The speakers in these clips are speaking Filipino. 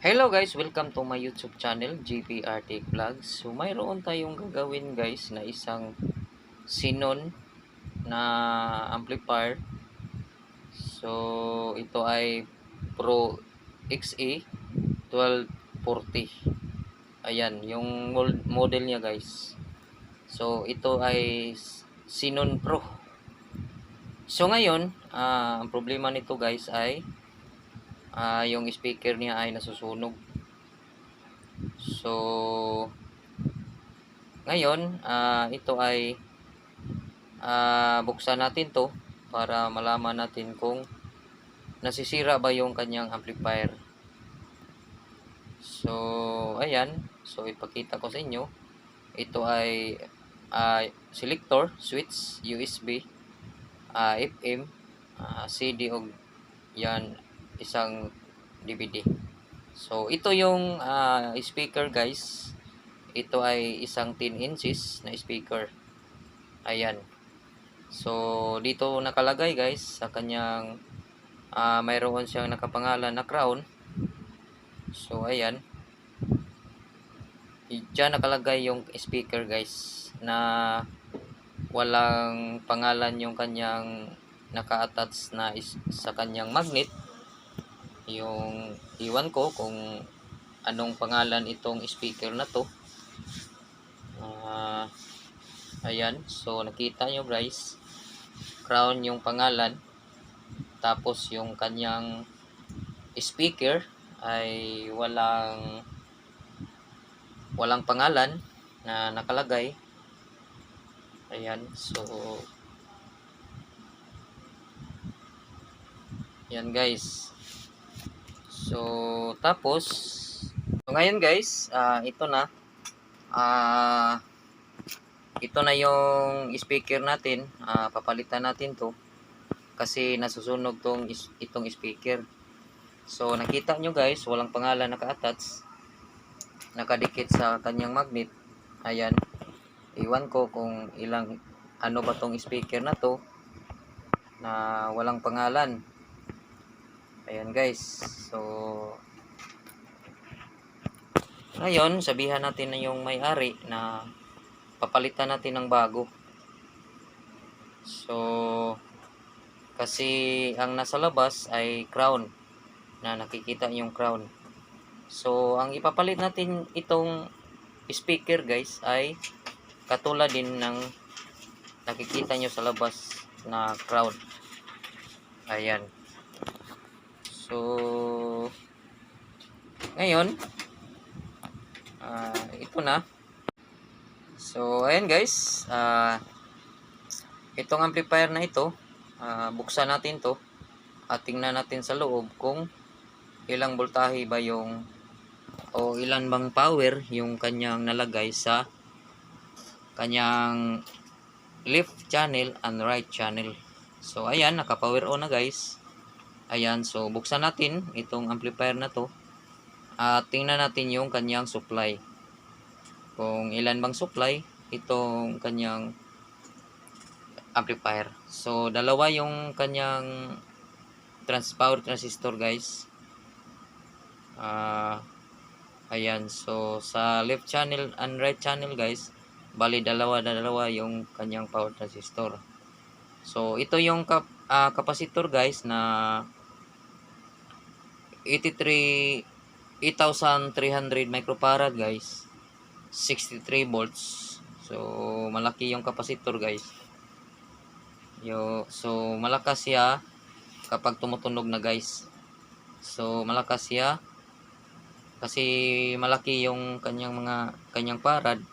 Hello guys, welcome to my YouTube channel, GPR Tech Vlogs. So mayroon tayong gagawin guys na isang Sinon na amplifier. So ito ay Pro XE 1240. Ayan, yung model niya guys. So ito ay Sinon Pro. So ngayon, ah, ang problema nito guys ay ah yung speaker niya ay nasusunog. So, ngayon, ah ito ay ah buksan natin to para malaman natin kung nasisira ba yung kanyang amplifier. So, ayan. So, ipakita ko sa inyo. Ito ay ah, selector, switch, USB, ah, FM, ah, CD o yan isang DVD. So, ito yung ah, speaker guys. Ito ay isang 10 inches na speaker. Ayan. So, dito nakalagay guys sa kanyang ah, mayroon siyang nakapangalan na crown. So, ayan. Diyan nakalagay yung speaker guys na walang pangalan yung kanyang naka-attach na sa kanyang magnet yung iwan ko kung anong pangalan itong speaker na to. Ah, ayan. So nakita nyo guys. Crown yung pangalan. Tapos yung kanyang speaker ay walang walang pangalan na nakalagay. Ayan. So yan guys So, tapos, so ngayon guys, ah ito na. ah ito na yung speaker natin. ah papalitan natin to. Kasi nasusunog tong itong speaker. So, nakita nyo guys, walang pangalan naka-attach. Nakadikit sa kanyang magnet. Ayan. Iwan ko kung ilang, ano ba tong speaker na to. Na walang pangalan. Ayan guys. So ngayon, sabihan natin na yung may-ari na papalitan natin ng bago. So kasi ang nasa labas ay crown na nakikita yung crown. So ang ipapalit natin itong speaker guys ay katulad din ng nakikita nyo sa labas na crown. Ayan. So, ngayon, ah ito na. So, ayan guys. ah itong amplifier na ito, ah, buksan natin to at tingnan natin sa loob kung ilang voltahe ba yung o ilan bang power yung kanyang nalagay sa kanyang left channel and right channel. So, ayan, naka-power on na guys. Ayan, so buksan natin itong amplifier na to. At tingnan natin yung kanyang supply. Kung ilan bang supply itong kanyang amplifier. So dalawa yung kanyang trans power transistor guys. Ah ayan, so sa left channel and right channel guys, bali dalawa dalawa yung kanyang power transistor. So ito yung kap ah, capacitor guys na 83 8,300 microfarad guys. 63 volts. So malaki yung capacitor guys. Yo so malakas siya kapag tumutunog na guys. So malakas siya kasi malaki yung kanyang mga kanyang farad.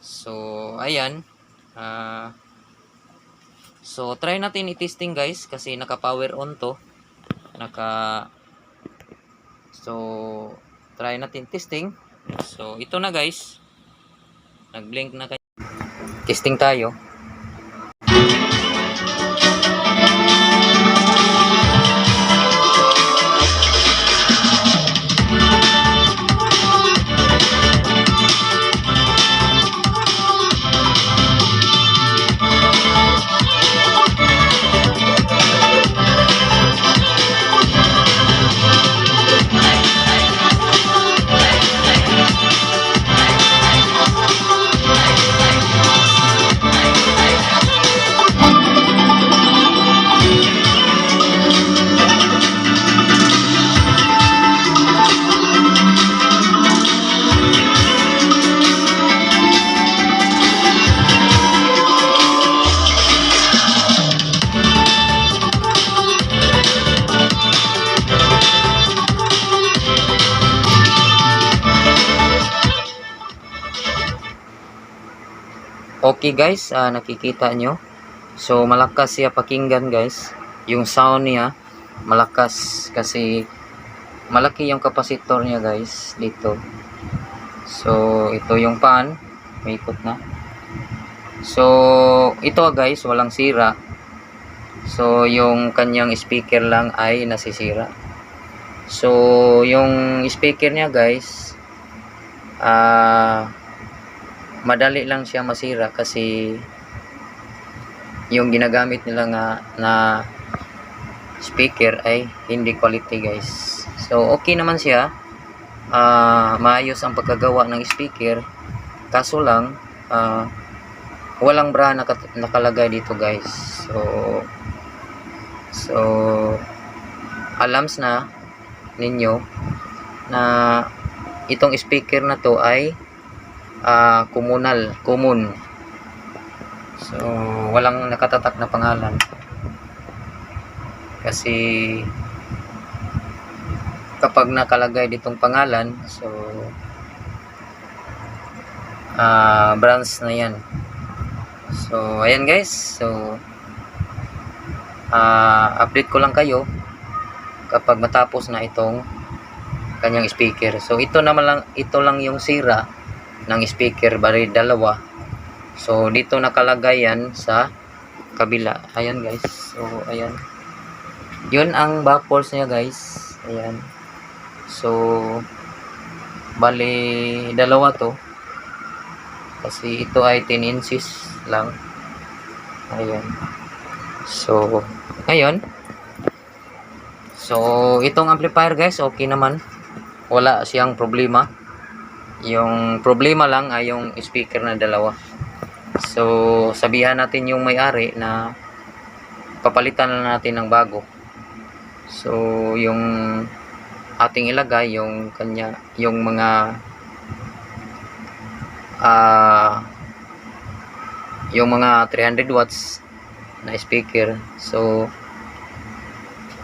So ayan. Ah so try natin i-testing guys kasi naka power on to. Naka So, try natin testing. So, ito na guys. Nag-blink na kayo. Testing tayo. Okay guys, ah, nakikita nyo. So malakas siya pakinggan guys. Yung sound niya malakas kasi malaki yung kapasitor niya guys dito. So ito yung pan, may ikot na. So ito guys, walang sira. So yung kanyang speaker lang ay nasisira. So yung speaker niya guys ah madali lang siya masira kasi yung ginagamit nila nga na speaker ay hindi quality guys. So okay naman siya. Ah, maayos ang pagkagawa ng speaker. Kaso lang ah, walang bra nakat- nakalagay dito guys. So so alams na ninyo na itong speaker na to ay ah komunal, common. So, walang nakatatak na pangalan. Kasi kapag nakalagay ditong pangalan, so ah brands na 'yan. So, ayan guys. So, ah update ko lang kayo kapag matapos na itong kanyang speaker. So, ito naman lang ito lang yung sira ng speaker bali dalawa. So dito nakalagay yan sa kabila. Ayan guys. So ayan. Yun ang baffles niya guys. Ayan. So bali dalawa to. Kasi ito ay 10 inches lang. Ayan. So ngayon. So itong amplifier guys okay naman. Wala siyang problema yung problema lang ay yung speaker na dalawa. So, sabihan natin yung may-ari na papalitan na natin ng bago. So, yung ating ilagay yung kanya yung mga ah yung mga 300 watts na speaker. So,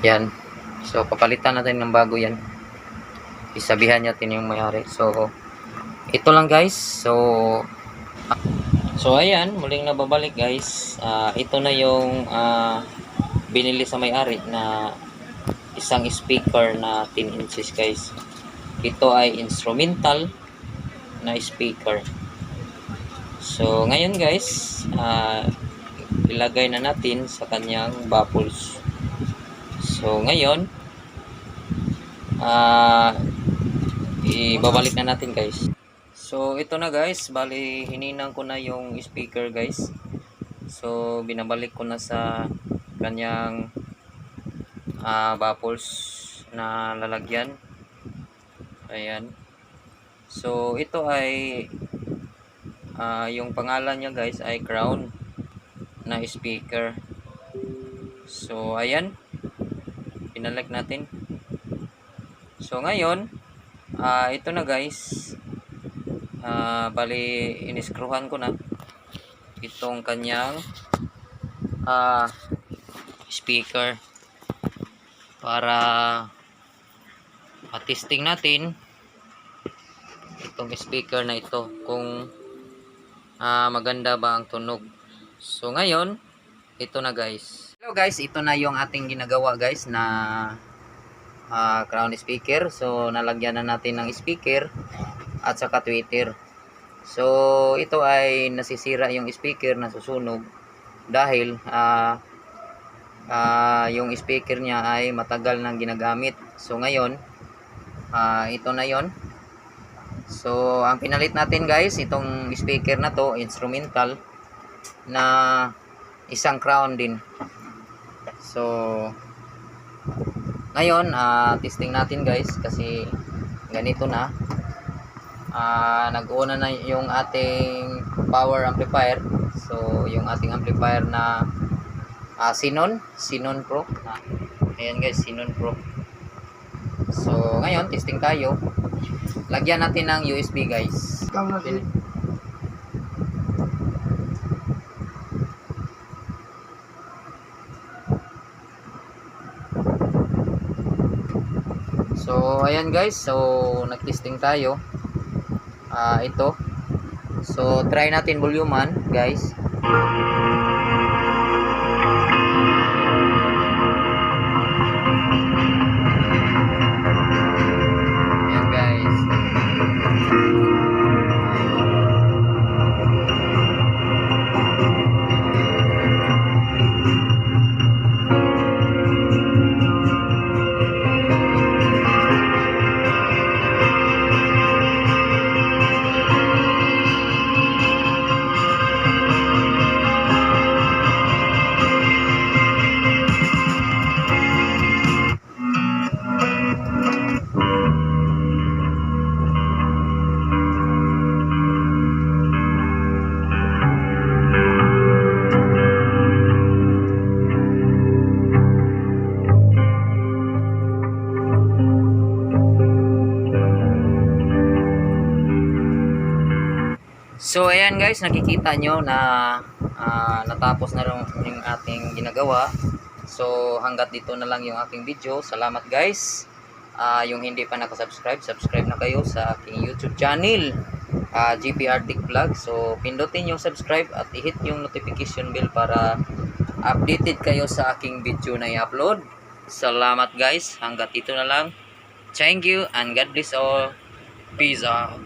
yan. So, papalitan natin ng bago yan. Isabihan natin yung may-ari. So, ito lang guys. So so ayan. Muling nababalik guys. Ah, ito na yung ah, binili sa may-ari na isang speaker na 10 inches guys. Ito ay instrumental na speaker. So ngayon guys ah, ilagay na natin sa kanyang baffles so ngayon ah ibabalik na natin guys So, ito na guys. Bali, hininang ko na yung speaker guys. So, binabalik ko na sa kanyang ah baffles na lalagyan. Ayan. So, ito ay ah yung pangalan niya guys ay crown na speaker. So, ayan. Pinalik natin. So, ngayon, ah ito na guys ah bali iniskruhan ko na itong kanyang ah speaker para matesting natin itong speaker na ito kung ah maganda ba ang tunog. So ngayon ito na guys. Hello guys. Ito na yung ating ginagawa guys na ah, crown speaker. So nalagyan na natin ng speaker at saka Twitter. So, ito ay nasisira yung speaker na susunog dahil ah ah, yung speaker niya ay matagal nang ginagamit. So, ngayon, ah, ito na yon So, ang pinalit natin guys, itong speaker na to, instrumental, na isang crown din. So, ngayon, ah, testing natin guys kasi ganito na ah nag-una na yung ating power amplifier. So yung ating amplifier na ah, Sinon Sinon Pro. Na, ayan guys Sinon Pro. So ngayon testing tayo. Lagyan natin ng USB guys. Pin- So, ayan guys. So, nag-testing tayo. Ah, ito. So, try natin volumean, guys. Ayan guys, nakikita nyo na ah, natapos na rin yung ating ginagawa. So hanggat dito na lang yung aking video. Salamat guys. Ah, yung hindi pa nakasubscribe, subscribe na kayo sa aking YouTube channel. ah, GP Arctic Vlog. So pindutin yung subscribe at i-hit yung notification bell para updated kayo sa aking video na i-upload. Salamat guys. Hanggat dito na lang. Thank you and God bless all. Peace out.